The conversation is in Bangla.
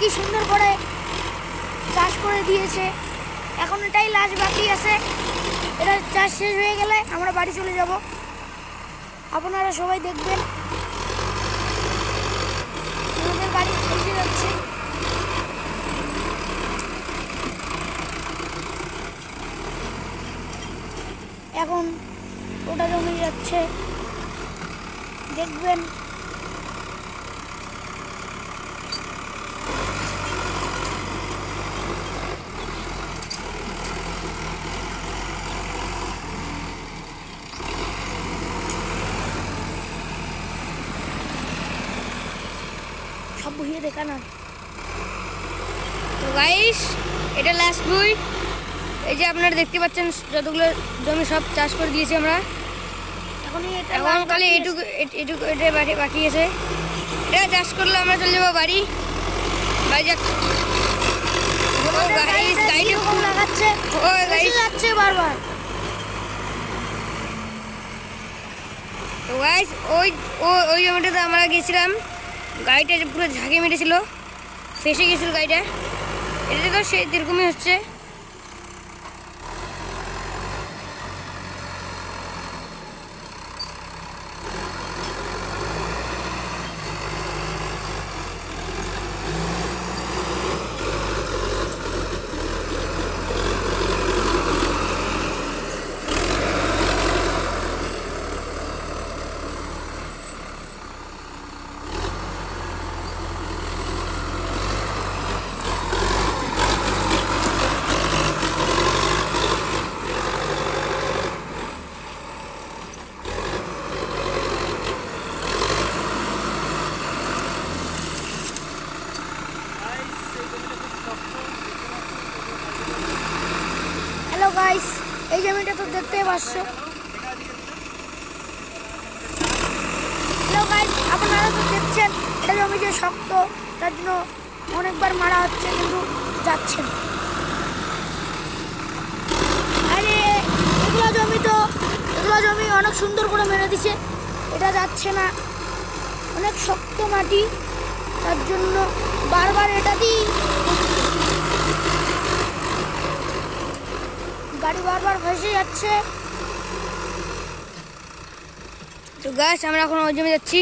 কি সুন্দর করে চাষ করে দিয়েছে। এখন এটাই লাস্ট বাকি আছে। এটা চাষ শেষ হয়ে গেলে আমরা বাড়ি চলে যাব। আপনারা সবাই দেখবেন। আমাদের বাড়ি এসে যাচ্ছে। এখন ওটা জমে যাচ্ছে। দেখবেন। বহিয়ে দেখা না। তো গাইস এটা লাস্ট বুই। এই যে আপনারা দেখতে পাচ্ছেন যতগুলো জমি সব চাষ করে দিয়েছি আমরা। এখনই এটা এখন খালি এটুকু এটুকু এটা বাকি বাকি আছে। এটা চাষ করলে আমরা চলে যাব বাড়ি। বাড়ি যাক। ও গাইস গাড়িটা লাগাচ্ছে। ও গাইস যাচ্ছে বারবার। তো গাইস ওই ও ওই জমিটাতে আমরা গেছিলাম গাড়িটা যে পুরো ঝাঁকে মেরেছিল ফেসে গেছিল গাড়িটা। এটা তো সেই দীর্ঘমই হচ্ছে। গাইস এই জমিটা তো দেখতেই পাচ্ছ। আপনারা তো দেখছেন এটা জমি যে শক্ত, তার জন্য অনেকবার মারা হচ্ছে, কিন্তু যাচ্ছে আরে, এগুলো জমি তো, এগুলো জমি অনেক সুন্দর করে মেরে দিছে, এটা যাচ্ছে না। অনেক শক্ত মাটি, তার জন্য বারবার এটা দিই। বারবার ভেসে যাচ্ছে। তো গাছ আমরা এখন ওই জমে যাচ্ছি।